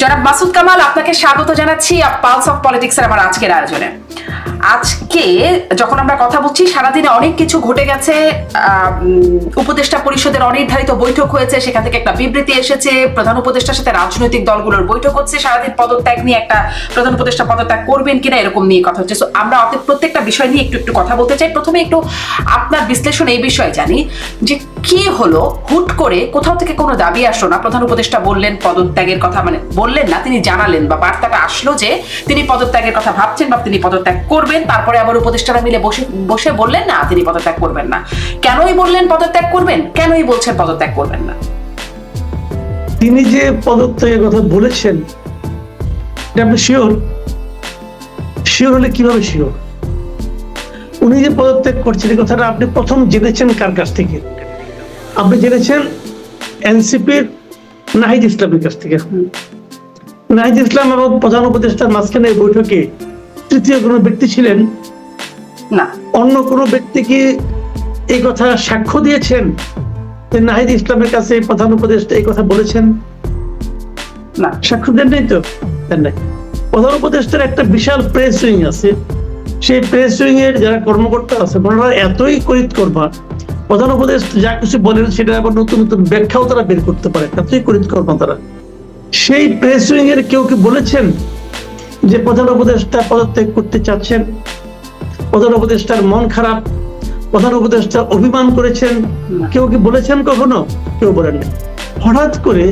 জনাব মাসুদ কামাল আপনাকে স্বাগত জানাচ্ছি পালস অফ পলিটিক্স এর আমার আজকের আয়োজনে। আজকে যখন আমরা কথা বলছি সারাদিনে অনেক কিছু ঘটে গেছে উপদেষ্টা পরিষদের অনির্ধারিত বৈঠক হয়েছে সেখান থেকে একটা বিবৃতি এসেছে প্রধান উপদেষ্টার সাথে রাজনৈতিক দলগুলোর বৈঠক হচ্ছে সারাদিন পদত্যাগ নিয়ে একটা প্রধান উপদেষ্টা পদত্যাগ করবেন কিনা এরকম নিয়ে কথা হচ্ছে। So, আমরা অত প্রত্যেকটা বিষয় নিয়ে একটু একটু কথা বলতে চাই। প্রথমে একটু আপনার বিশ্লেষণ এই বিষয়ে জানি যে কি হলো হুট করে কোথাও থেকে কোনো দাবি আসলো না প্রধান উপদেষ্টা বললেন পদত্যাগের কথা মানে বললেন না তিনি জানালেন বা বার্তাটা আসলো যে তিনি পদত্যাগের কথা ভাবছেন বা তিনি পদত্যাগ করবেন। তারপরে আবার উপদেষ্টারা মিলে বসে বসে বললেন না তিনি পদত্যাগ করবেন না। কেনই বললেন পদত্যাগ করবেন? কেনই বলছেন পদত্যাগ করবেন না? তিনি যে পদত্যাগের কথা বলেছেন আপনি শিওর? শিওর হলে কীভাবে শিওর? উনি যে পদত্যাগ করছেন এই কথাটা আপনি প্রথম জেনেছেন কার কাছ থেকে? আপনি জেনেছেন এনসিপির নাহিদ ইসলামের কাছ থেকে। নাহিদ ইসলাম এবং প্রধান উপদেষ্টার মাঝখানে বৈঠকে তৃতীয় কোনো ব্যক্তি ছিলেন? না। অন্য কোনো ব্যক্তি কি এই কথা সাক্ষ্য দিয়েছেন? নাহিদ ইসলামের কাছে প্রধান উপদেষ্টা এই কথা বলেছেন? না সাক্ষ্য দেন নাই তো। দেন নাই। প্রধান উপদেষ্টার একটা বিশাল প্রেস উইং আছে। সেই প্রেস উইং এর যারা কর্মকর্তা আছে ওনারা এতই করিত করবা। প্রধান উপদেষ্টা যা কিছু বলেন সেটা আবার নতুন নতুন ব্যাখ্যাও তারা বের করতে পারে। এতই করিত করবা তারা। সেই প্রেস উইং এর কেউ কি বলেছেন? যে প্রধান উপদেষ্টা পদত্যাগ করতে চাচ্ছেন প্রধান উপদেষ্টার মন খারাপ প্রধান উপদেষ্টা অভিমান করেছেন। কেউ কি বলেছেন কখনো? কেউ বলেন হঠাৎ করে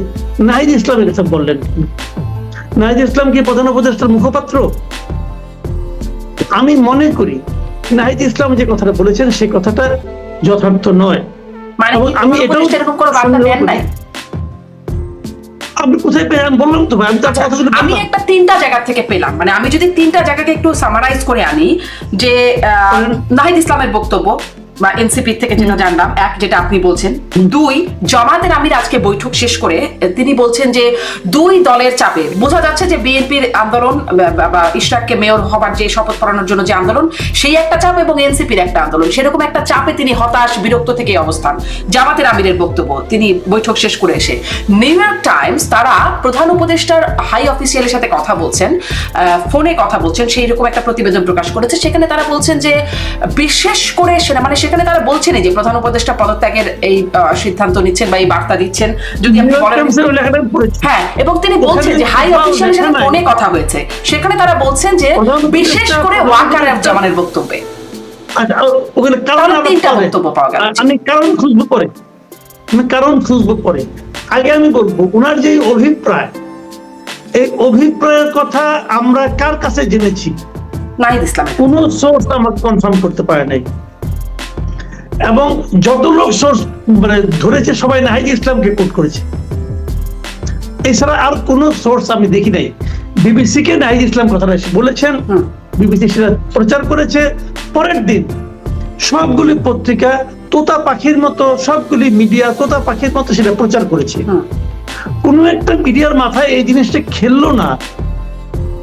নাহিদ ইসলামের কথা বললেন নাহিদ ইসলাম কি প্রধান উপদেষ্টার মুখপাত্র? আমি মনে করি নাহিদ ইসলাম যে কথাটা বলেছেন সেই কথাটা যথার্থ নয়। মানে এবং কি আমি প্রধান এটাও আপনি কোথায় পেলাম আমি বললাম তো ভাই আমি তো কথাগুলো আমি একটা তিনটা জায়গা থেকে পেলাম। মানে আমি যদি তিনটা জায়গাকে একটু সামারাইজ করে আনি যে আহ, নাহিদ ইসলামের বক্তব্য বা এনসিপি থেকে যেটা জানলাম, এক যেটা আপনি বলছেন, দুই, জামাতের আমির আজকে বৈঠক শেষ করে, তিনি বলছেন যে দুই দলের চাপে, বোঝা যাচ্ছে যে বিএনপির আন্দোলন, বা- ইশরাককে মেয়র হবার যে শপথ পড়ানোর জন্য যে আন্দোলন, সেই একটা চাপ এবং এনসিপির একটা আন্দোলন, সেরকম একটা চাপে তিনি হতাশ, বিরক্ত থেকে অবস্থান। জামাতের আমিরের বক্তব্য, তিনি বৈঠক শেষ করে এসে নিউ ইয়র্ক টাইমস তারা প্রধান উপদেষ্টার হাই অফিসিয়ালের সাথে কথা বলছেন ফোনে কথা বলছেন, সেই রকম একটা প্রতিবেদন প্রকাশ করেছে, সেখানে তারা বলছেন যে বিশেষ করে সেনা মানে সেখানে তারা বলছেন যে প্রধান উপদেষ্টা পদত্যাগের এই সিদ্ধান্ত নিচ্ছেন বা এই বার্তা দিচ্ছেন। যদি আপনি বলেন। হ্যাঁ এবং তিনি বলছেন যে হাই অফিসিয়ালের সাথে ফোনে কথা হয়েছে। সেখানে তারা বলছেন যে বিশেষ করে ওয়াকার জামানের বক্তব্যে। আচ্ছা, ওখানে কারণ তিনটা বক্তব্য পাওয়া গেল। আমি কারণ খুঁজবো পরে। আমি কারণ খুঁজবো পরে। আগে আমি বলব ওনার যে অভিপ্রায় এই অভিপ্রায়ের কথা আমরা কার কাছে জেনেছি? নাহিদ কোন সোর্স আমাকে কনফার্ম করতে পারে নাই। এবং যত লোক সোর্স মানে ধরেছে সবাই নাহিদ ইসলামকে কোট করেছে। এছাড়া আর কোন সোর্স আমি দেখি নাই। বিবিসি কে নাহিদ ইসলাম কথাটা বলেছেন। বিবিসি সেটা প্রচার করেছে। পরের দিন সবগুলি পত্রিকা তোতা পাখির মতো সবগুলি মিডিয়া তোতা পাখির মতো সেটা প্রচার করেছে। কোনো একটা মিডিয়ার মাথায় এই জিনিসটা খেললো না।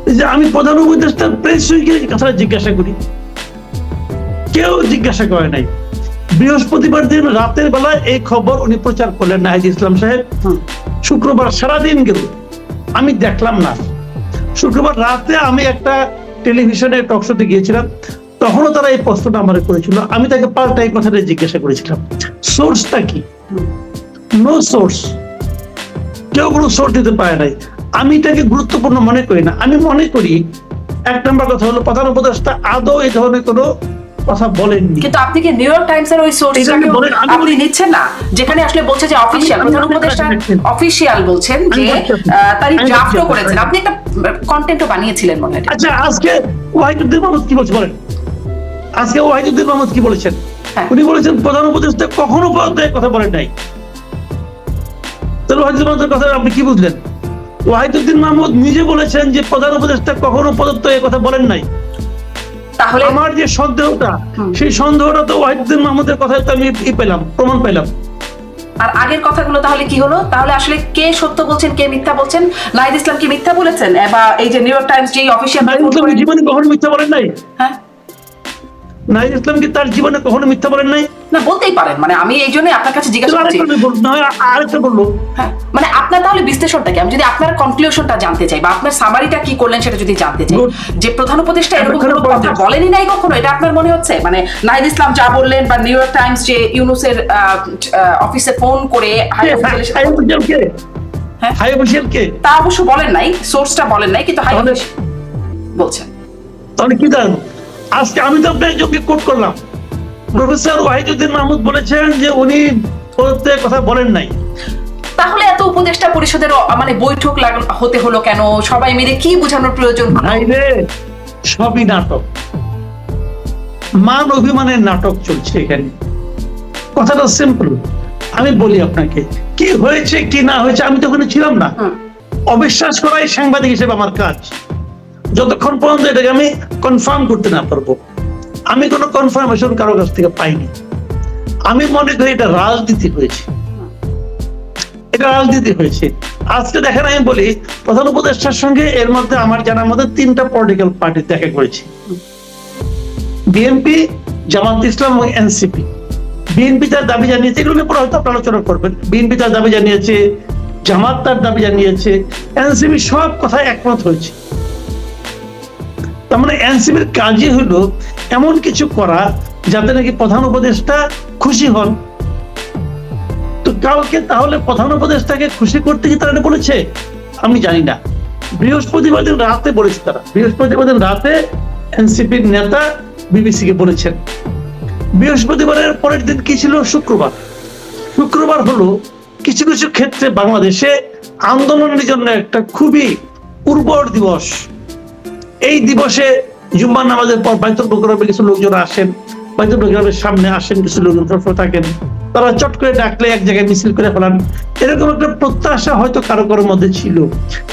যে আমি প্রধান উপদেষ্টার প্রেস উইকের কথাটা জিজ্ঞাসা করি। কেউ জিজ্ঞাসা করে নাই। বৃহস্পতিবার দিন রাতের বেলায় এই খবর উনি প্রচার করলেন নাহিদ ইসলাম সাহেব। শুক্রবার সারাদিন গেল। আমি দেখলাম না। শুক্রবার রাতে আমি একটা টেলিভিশনে টক শোতে গিয়েছিলাম। তখনও তারা এই প্রশ্নটা আমার করেছিল আমি তাকে পাল্টা এই কথাটা জিজ্ঞাসা করেছিলাম। সোর্সটা কি? নো সোর্স কেউ কোনো সোর্স দিতে পারে নাই। আমি এটাকে গুরুত্বপূর্ণ মনে করি না। আমি মনে করি এক নম্বর কথা হলো প্রধান উপদেষ্টা আদৌ এই ধরনের কোনো কথা বলেননি। কিন্তু আপনি কি নিউ ইয়র্ক টাইমস এর ওই সোর্সটাকে বলেন- আপনি নিচ্ছেন না? যেখানে আসলে বলছে যে অফিসিয়াল আমি- প্রধান উপদেষ্টা। অফিসিয়াল বলছেন যে তারই ড্রাফটও করেছেন। আপনি একটা কন্টেন্টও বানিয়েছিলেন মনে হয়। আচ্ছা আজকে ওয়াহিদুদ্দিন মাহমুদ কি বলছে বলেন? আজকে ওয়াহিদুদ্দিন মাহমুদ কি বলেছেন? হ্যাঁ। উনি বলেছেন প্রধান উপদেষ্টা কখনো পদত্যাগের কথা বলেন নাই। তাহলে ওয়াহিদুদ্দিন মাহমুদের কথা আপনি কি বুঝলেন? ওয়াহিদুদ্দিন মাহমুদ নিজে বলেছেন যে প্রধান উপদেষ্টা কখনো পদত্যাগের কথা বলেন নাই। তাহলে আমার যে সন্দেহটা সেই সন্দেহটা তো ওয়াহিদুদ্দিন মাহমুদের কথায় তো আমি ই পেলাম প্রমাণ পেলাম। আর আগের কথাগুলো তাহলে কি হলো? তাহলে আসলে কে সত্য বলছেন কে মিথ্যা বলছেন? নাহিদ ইসলাম কি মিথ্যা বলেছেন? বা এই যে নিউ ইয়র্ক টাইমস যে অফিসিয়াল জীবনে কখনো মিথ্যা বলেন নাই? হ্যাঁ। নাইদ ইসলাম কি তার জীবনে কখনো মিথ্যা বলেন নাই? না বলতেই পারেন। মানে আমি এই জন্য আপনার কাছে জিজ্ঞাসা করছি। আরেকটা বলল হয় মানে আপনার তাহলে বিশ্লেষণটা কি? আমি যদি আপনার কনক্লুশনটা জানতে চাই বা আপনার সামারিটা কি করলেন সেটা যদি জানতে চাই। যে প্রধান উপদেষ্টা এরকম কোনো কথা বলেনি নাই কখনো? এটা আপনার মনে হচ্ছে? মানে নাহিদ ইসলাম যা বললেন বা নিউ ইয়র্ক টাইমস যে ইউনুসের অফিসে ফোন করে হাই অফিসিয়াল কে? হ্যাঁ। কে? তা অবশ্য বলেন নাই সোর্সটা বলেন নাই কিন্তু হাই বলছেন। তাহলে কি দাঁড়ানো আজকে আমি তো একজনকে কোট করলাম। প্রফেসর ওয়াহিদুদ্দিন মাহমুদ বলেছেন যে উনি পদত্যাগের কথা বলেন নাই। তাহলে এত উপদেষ্টা পরিষদের মানে বৈঠক হতে হলো কেন? সবাই মিলে কি বোঝানোর প্রয়োজন? সবই নাটক। মান অভিমানের নাটক চলছে এখানে। কথাটা সিম্পল আমি বলি আপনাকে কি হয়েছে কি না হয়েছে আমি তো ওখানে ছিলাম না। অবিশ্বাস করাই সাংবাদিক হিসেবে আমার কাজ। যতক্ষণ পর্যন্ত এটাকে আমি কনফার্ম করতে না পারব। আমি কোনো কনফার্মেশন কারও কাছ থেকে পাইনি। আমি মনে করি এটা রাজনীতি হয়েছে। এটা রাজনীতি হয়েছে। আজকে দেখেন আমি বলি, প্রধান উপদেষ্টার সঙ্গে এর মধ্যে আমার জানার মধ্যে তিনটা পলিটিক্যাল পার্টি দেখা করেছে। বিএনপি, জামাত ইসলাম এবং এনসিপি। বিএনপি তার দাবি জানিয়েছে, এগুলো নিয়ে পরে হয়তো আপনারা আলোচনা করবেন। বিএনপি তার দাবি জানিয়েছে, জামাত তার দাবি জানিয়েছে, এনসিপি সব কথায় একমত হয়েছে। তার মানে এনসিপির কাজই হলো এমন কিছু করা যাতে নাকি প্রধান উপদেষ্টা খুশি হন। তো কাউকে তাহলে প্রধান উপদেষ্টাকে খুশি করতে কি তারা বলেছে? আমি জানি না। বৃহস্পতিবার দিন রাতে বলেছে তারা। বৃহস্পতিবার দিন রাতে এনসিপির নেতা বিবিসি কে বলেছেন। বৃহস্পতিবারের পরের দিন কি ছিল? শুক্রবার। শুক্রবার হলো কিছু কিছু ক্ষেত্রে বাংলাদেশে আন্দোলনের জন্য একটা খুবই উর্বর দিবস। এই দিবসে জুম্মার নামাজের পর বাইতুল প্রোগ্রামে কিছু লোকজন আসেন বাইতুল প্রোগ্রামের সামনে আসেন, কিছু লোকজন সবসময় থাকেন। তারা চট করে ডাকলে এক জায়গায় মিছিল করে ফেলান। এরকম একটা প্রত্যাশা হয়তো কারও কারোর মধ্যে ছিল।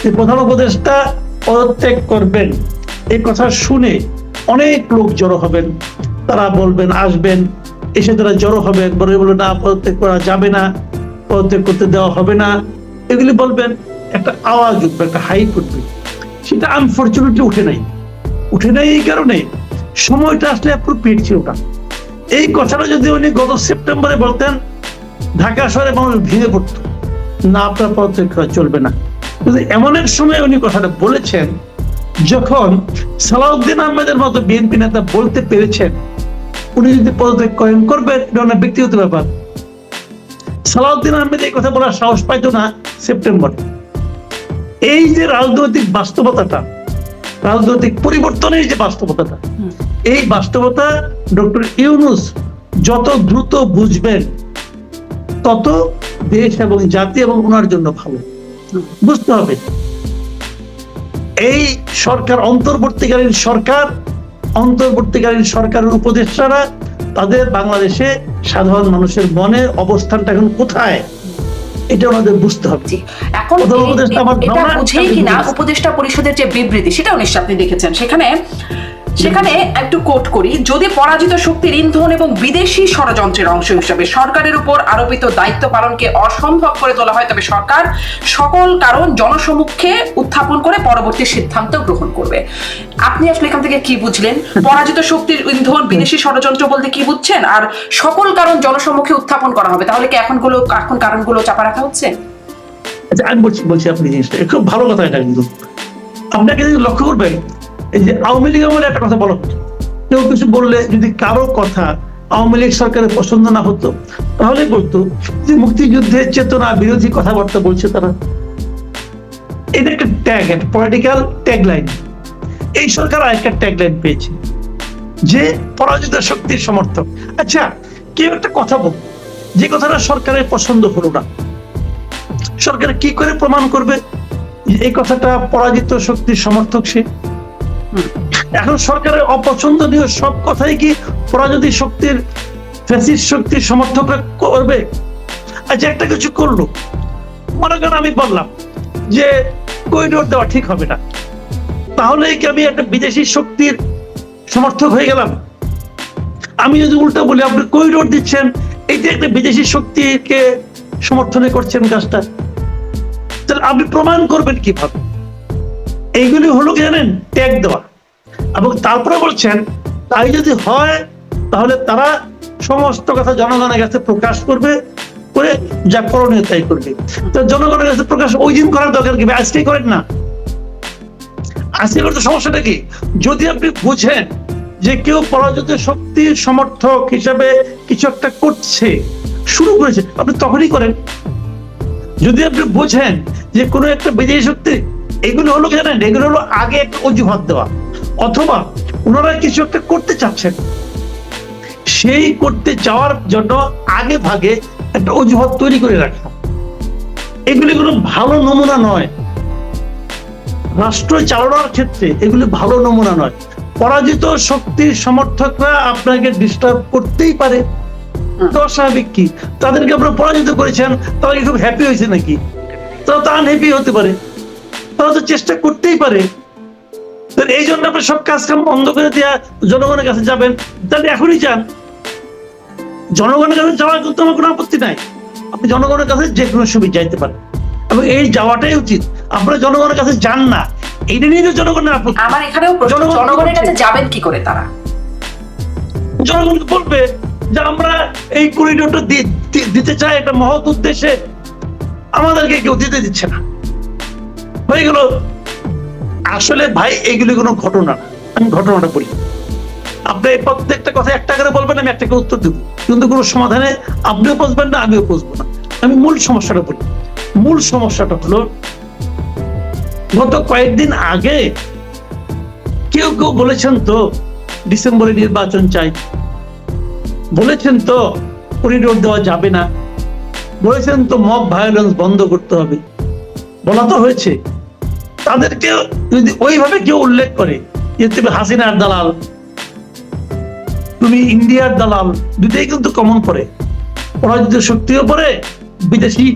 যে প্রধান উপদেষ্টা পদত্যাগ করবেন, এই কথা শুনে অনেক লোক জড়ো হবেন। তারা বলবেন, আসবেন। এসে তারা জড়ো হবেন। বলে বলে না, পদত্যাগ করা যাবে না, পদত্যাগ করতে দেওয়া হবে না। এগুলি বলবেন, একটা আওয়াজ উঠবে, একটা হাইপ উঠবে। সেটা আনফর্চুনেটলি উঠে নাই। উঠে নাই এই কারণে সময়টা আসলে অ্যাপ্রোপ্রিয়েট ছিল না। এই কথাটা যদি উনি গত সেপ্টেম্বরে বলতেন, ঢাকা শহরে মানুষ ভেঙে পড়ত। না, আপনার পদত্যাগ চলবে না। কিন্তু এমন এক সময় উনি কথাটা বলেছেন, যখন সালাউদ্দিন আহমেদের মতো বিএনপি নেতা বলতে পেরেছেন, উনি যদি পদত্যাগ করেন, করবেন, এটা ওনার ব্যক্তিগত ব্যাপার। সালাউদ্দিন আহমেদ এই কথা বলার সাহস পাইতো না সেপ্টেম্বরে। এই যে রাজনৈতিক বাস্তবতাটা রাজনৈতিক পরিবর্তনের যে বাস্তবতাটা এই বাস্তবতা ডক্টর ইউনুস যত দ্রুত বুঝবেন তত দেশ এবং জাতি এবং ওনার জন্য ভালো। বুঝতে হবে এই সরকার অন্তর্বর্তীকালীন সরকার অন্তর্বর্তীকালীন সরকারের উপদেষ্টারা তাদের বাংলাদেশে সাধারণ মানুষের মনে অবস্থানটা এখন কোথায়? এটা ওনাদের বুঝতে হবে। এখন এটা বুঝেই কিনা উপদেষ্টা পরিষদের যে বিবৃতি সেটাও নিশ্চয় আপনি দেখেছেন। সেখানে সেখানে একটু কোট করি। যদি পরাজিত শক্তির ইন্ধন এবং বিদেশি ষড়যন্ত্রের অংশ হিসাবে সরকারের উপর আরোপিত দায়িত্ব পালনকে অসম্ভব করে তোলা হয়, তবে সরকার সকল কারণ জনসমক্ষে উত্থাপন করে পরবর্তী সিদ্ধান্ত গ্রহণ করবে। আপনি আসলে এখান থেকে কি বুঝলেন? পরাজিত শক্তির ইন্ধন বিদেশি ষড়যন্ত্র বলতে কি বুঝছেন? আর সকল কারণ জনসমক্ষে উত্থাপন করা হবে, তাহলে কি এখনগুলো এখন কারণগুলো চাপা রাখা হচ্ছে? আচ্ছা আমি বলছি বলছি আপনি জিনিসটা। খুব ভালো কথা এটা কিন্তু। আপনাকে যদি লক্ষ্য করবেন এই যে আওয়ামী লীগ আমলে একটা কথা বলা। কেউ কিছু বললে যদি কারও কথা আওয়ামী লীগ সরকারের পছন্দ না হতো, তাহলে বলতো যে মুক্তিযুদ্ধের চেতনা বিরোধী কথাবার্তা বলছে তারা। এটা একটা ট্যাগ একটা পলিটিক্যাল ট্যাগ লাইন এই সরকার আরেকটা ট্যাগ লাইন পেয়েছে, যে পরাজিত শক্তির সমর্থক। আচ্ছা কেউ একটা কথা বল, যে কথাটা সরকারের পছন্দ হলো না। সরকার কি করে প্রমাণ করবে এই কথাটা পরাজিত শক্তির সমর্থক সে। এখন সরকারের অপছন্দনীয় সব কথাই কি পরাজিত শক্তির, ফ্যাসিস্ট শক্তির সমর্থকরা করবে? আচ্ছা একটা কিছু করল। মনে করেন আমি বললাম যে করিডোর দেওয়া ঠিক হবে না। তাহলে কি আমি একটা বিদেশি শক্তির সমর্থক হয়ে গেলাম? আমি যদি উল্টো বলি, আপনি করিডোর দিচ্ছেন, এই যে একটা বিদেশি শক্তিকে সমর্থনে করছেন কাজটা তাহলে আপনি প্রমাণ করবেন কীভাবে? এইগুলি হলো কি জানেন? ট্যাগ দেওয়া। এবং তারপরে বলছেন, তাই যদি হয়, তাহলে তারা সমস্ত কথা জনগণের কাছে প্রকাশ করবে, করে যা করণীয় তাই করবে। তো জনগণের কাছে প্রকাশ ওই দিন করার দরকার কি? আজকেই করেন না। আজকে করতে সমস্যাটা কি? যদি আপনি বুঝেন যে কেউ পরাজিত শক্তির সমর্থক হিসাবে কিছু একটা করছে, শুরু করেছে, আপনি তখনই করেন। যদি আপনি বোঝেন যে কোনো একটা বিজয়ী শক্তি এগুলো হলো জানেন? এগুলো হলো আগে একটা অজুহাত দেওয়া। অথবা ওনারা কিছু একটা করতে চাচ্ছেন। সেই করতে চাওয়ার জন্য আগে ভাগে একটা অজুহাত তৈরি করে রাখা। এগুলি কোনো ভালো নমুনা নয়। রাষ্ট্র চালানোর ক্ষেত্রে এগুলি ভালো নমুনা নয়। পরাজিত শক্তির সমর্থকরা আপনাকে ডিস্টার্ব করতেই পারে। তো অস্বাভাবিক কি? তাদেরকে আপনারা পরাজিত করেছেন, তারা কি খুব হ্যাপি হয়েছে নাকি? তারা তো আনহ্যাপি হতে পারে। তারা তো চেষ্টা করতেই পারে। এই জন্য আপনি সব কাজ কাম বন্ধ করে দেওয়া জনগণের কাছে যাবেন। তাহলে এখনই যান। জনগণের কাছে যাওয়ার কিন্তু আমার কোনো আপত্তি নাই। আপনি জনগণের কাছে যে কোনো সময় যাইতে পারেন। এবং এই যাওয়াটাই উচিত। আপনারা জনগণের কাছে যান না। এইটা নিয়ে তো জনগণের আপত্তি। আমার এখানেও জনগণ জনগণের কাছে যাবেন কি করে তারা? জনগণকে বলবে যে আমরা এই করিডোরটা দিতে চাই। একটা মহৎ উদ্দেশ্যে আমাদেরকে কেউ দিতে দিচ্ছে না। হয়ে গেল। আসলে ভাই, এগুলি কোনো ঘটনা আমি ঘটনাটা বলি। আপনি প্রত্যেকটা কথা একটা করে বলবেন, আমি একটা করে উত্তর দেব। কিন্তু কোনো সমাধানে আপনিও বুঝবেন না, আমিও বুঝব না। আমি মূল সমস্যাটা বলি। মূল সমস্যাটা হলো, গত কয়েকদিন আগে কেউ কেউ বলেছেন তো, ডিসেম্বরে নির্বাচন চাই। বলেছেন তো করিডোর দেওয়া যাবে না। বলেছেন তো, মব ভায়োলেন্স বন্ধ করতে হবে। বলা তো হয়েছে তাদেরকে ওইভাবে কেউ উল্লেখ করে যে তুমি হাসিনার দালাল, তুমি ইন্ডিয়ার দালাল দুটাই কিন্তু কমন পড়ে। পরাজিত শক্তিও পড়ে, বিদেশি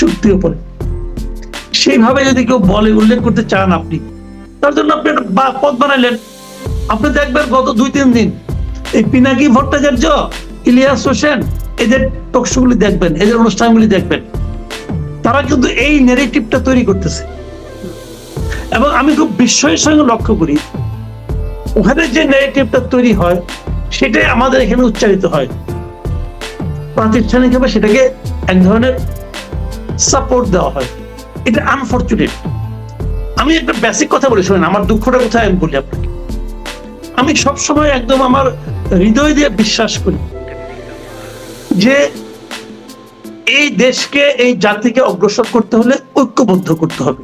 শক্তিও পড়ে। সেইভাবে যদি কেউ বলে, উল্লেখ করতে চান আপনি, তার জন্য আপনি একটা পথ বানাইলেন। আপনি দেখবেন গত দুই, তিন দিন এই পিনাকি ভট্টাচার্য, ইলিয়াস হোসেন এদের টকশোগুলি দেখবেন এদের অনুষ্ঠানগুলি দেখবেন, তারা কিন্তু এই নেগেটিভটা তৈরি করতেছে। এবং আমি খুব বিস্ময়ের সঙ্গে লক্ষ্য করি ওখানে যে নেগেটিভটা তৈরি হয়, সেটাই আমাদের এখানে উচ্চারিত হয়। প্রাতিষ্ঠানিকভাবে সেটাকে এক ধরনের সাপোর্ট দেওয়া হয়। এটা আনফর্চুনেট আমি একটা বেসিক কথা বলি, শোনেন, আমার দুঃখটা কোথায় আমি বলি আপনাকে। আমি সবসময় একদম আমার হৃদয় দিয়ে বিশ্বাস করি যে এই দেশকে, এই জাতিকে অগ্রসর করতে হলে ঐক্যবদ্ধ করতে হবে।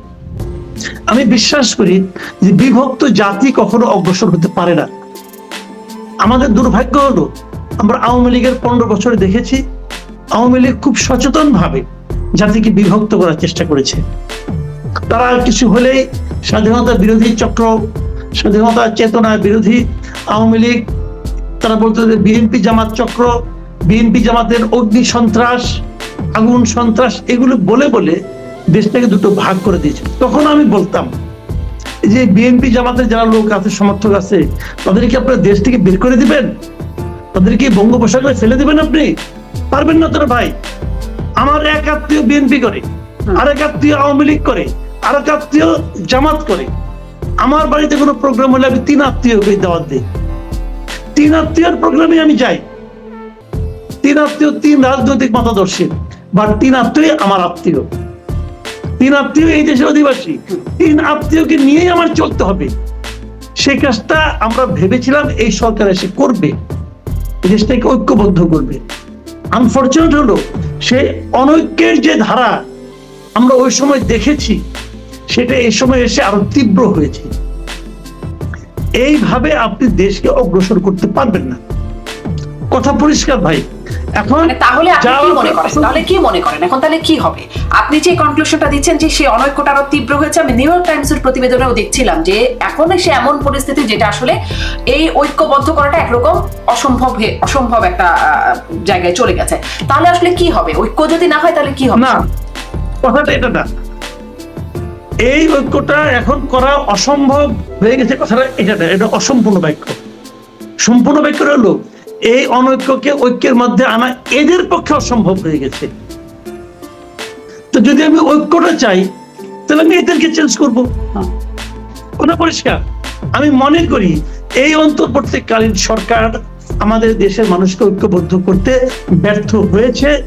আমি বিশ্বাস করি যে বিভক্ত জাতি কখনো অগ্রসর হতে পারে না। আমাদের দুর্ভাগ্য হলো, আমরা আওয়ামী লীগের পনেরো বছরে দেখেছি, আওয়ামী লীগ খুব সচেতন ভাবে জাতিকে বিভক্ত করার চেষ্টা করেছে। তারা কিছু হলেই স্বাধীনতা বিরোধী চক্র, স্বাধীনতা চেতনা বিরোধী আওয়ামী লীগ, তারা বলতো যে বিএনপি জামাত চক্র, বিএনপি জামাতের অগ্নি সন্ত্রাস, আগুন সন্ত্রাস, এগুলো বলে বলে দেশটাকে দুটো ভাগ করে দিয়েছে। তখন আমি বলতাম যে বিএনপি জামাতের যারা লোক আছে সমর্থক আছে তাদেরকে আপনার দেশ থেকে বের করে দিবেন? তাদেরকে বঙ্গোপসাগরে ফেলে দিবেন আপনি? পারবেন না তোরা ভাই। আমার এক আত্মীয় বিএনপি করে আরেক আত্মীয় আওয়ামী লীগ করে আরেক আত্মীয় জামাত করে। আমার বাড়িতে কোনো প্রোগ্রাম হলে আমি তিন আত্মীয়কে দাওয়াত দিই। তিন আত্মীয়র প্রোগ্রামে আমি যাই। তিন আত্মীয় তিন রাজনৈতিক মতাদর্শী বা তিন আত্মীয় আমার আত্মীয়। তিন আত্মীয় এই দেশের অধিবাসী। তিন আত্মীয়কে নিয়েই আমার চলতে হবে। সেই কাজটা আমরা ভেবেছিলাম এই সরকার এসে করবে। দেশটাকে ঐক্যবদ্ধ করবে। আনফর্চুনেট হলো, সে অনৈক্যের যে ধারা আমরা ওই সময় দেখেছি, সেটা এই সময় এসে আরও তীব্র হয়েছে। এইভাবে আপনি দেশকে অগ্রসর করতে পারবেন না। কথা পরিষ্কার ভাই। এখন মানে তাহলে আপনি কি মনে করেন? তাহলে কি মনে করেন? এখন তাহলে কি হবে? আপনি যে কনক্লুশনটা দিচ্ছেন যে সেই অনৈক্যটা আরও তীব্র হয়েছে আমি নিউ ইয়র্ক টাইমসের প্রতিবেদনেও দেখছিলাম যে এখন সে এমন পরিস্থিতি যেটা আসলে এই ঐক্যবদ্ধ করাটা একরকম অসম্ভব অসম্ভব একটা জায়গায় চলে গেছে। তাহলে আসলে কি হবে? ঐক্য যদি না হয় তাহলে কি হবে? না কথাটা এটা না। এই ঐক্যটা এখন করা অসম্ভব হয়ে গেছে কথাটা এটা না এটা অসম্পূর্ণ বাক্য। সম্পূর্ণ বাক্য হলো এই অনৈক্যকে ঐক্যের মধ্যে আনা এদের পক্ষে অসম্ভব হয়ে গেছে। তো যদি আমি ঐক্যটা চাই তাহলে আমি এদেরকে চেঞ্জ করব। হুম। পরিষ্কার? আমি মনে করি এই অন্তর্বর্তীকালীন সরকার আমাদের দেশের মানুষকে ঐক্যবদ্ধ করতে ব্যর্থ হয়েছে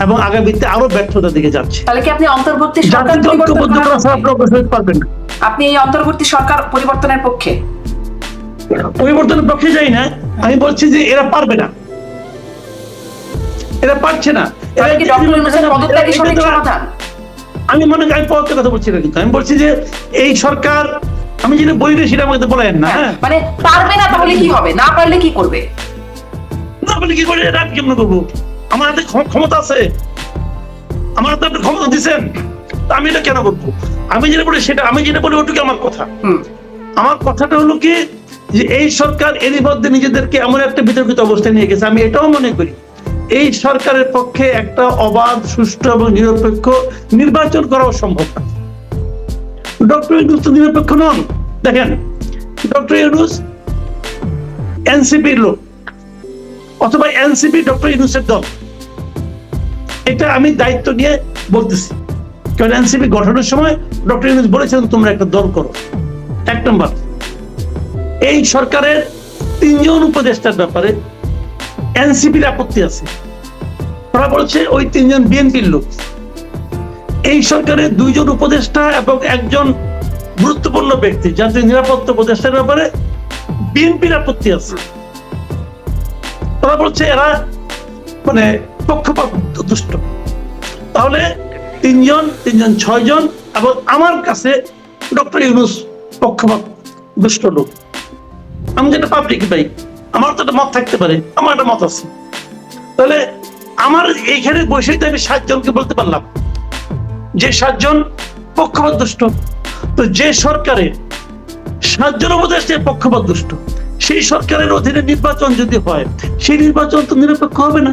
এবং আগামীতে আরও ব্যর্থতার দিকে যাচ্ছে। তাহলে কি আপনি অন্তর্বর্তী সরকার ঐক্যবদ্ধ করা ছাড়া? হতে পারবেন না। আপনি এই অন্তর্বর্তী সরকার পরিবর্তনের পক্ষে? পরিবর্তনের পক্ষে যাই না আমি বলছি যে এরা পারবে না। এরা পারছে না। আমি মনে করি আমি কথা বলছি না কিন্তু। আমি বলছি যে এই সরকার আমি যেটা বলি না সেটা আমাকে বলেন না হ্যাঁ মানে পারবে না তাহলে কি হবে? না পারলে কি করবে? না বলে কি করে? এটা আমি কেমন করব? আমার হাতে ক্ষমতা আছে। আমার হাতে আপনি ক্ষমতা দিচ্ছেন তা আমি এটা কেন করব? আমি যেটা বলি সেটা আমি যেটা বলি ওটুকু আমার কথা। আমার কথাটা হলো কি যে এই সরকার এরই মধ্যে নিজেদেরকে এমন একটা বিতর্কিত অবস্থায় নিয়ে গেছে, আমি এটাও মনে করি। এই সরকারের পক্ষে একটা অবাধ, সুষ্ঠু এবং নিরপেক্ষ নির্বাচন করাও সম্ভব না। ডক্টর ইউনুস তো নিরপেক্ষ নন। দেখেন, ডক্টর ইউনুস এনসিপির লোক, অথবা এনসিপি ডক্টর ইউনুসের দল। এটা আমি দায়িত্ব নিয়ে বলতেছি। কারণ এনসিপি গঠনের সময় ডক্টর ইউনুস বলেছেন তোমরা একটা দল করো। এক নম্বর। এই সরকারের তিনজন উপদেষ্টার ব্যাপারে এনসিপির আপত্তি আছে। ওরা বলছে ওই তিনজন বিএনপির লোক। এই সরকারের দুইজন উপদেষ্টা এবং একজন গুরুত্বপূর্ণ ব্যক্তি, জাতীয় নিরাপত্তা উপদেষ্টার ব্যাপারে বিএনপির আপত্তি আছে। ওরা বলছে এরা মানে পক্ষপাত দুষ্ট। তাহলে তিনজন তিনজন ছয়জন এবং আমার কাছে ডক্টর ইউনুস পক্ষপাত দুষ্ট লোক। আমি যেটা পাবলিক ভাই, আমার তো একটা মত থাকতে পারে, আমার একটা মত আছে। তাহলে আমার এইখানে বসেই তো আমি সাতজনকে বলতে পারলাম, যে সাতজন পক্ষপাত দুষ্ট তো যে সরকারে সাতজন উপদেষ্টা পক্ষপাত দুষ্ট সেই সরকারের অধীনে নির্বাচন যদি হয়, সেই নির্বাচন তো নিরপেক্ষ হবে না।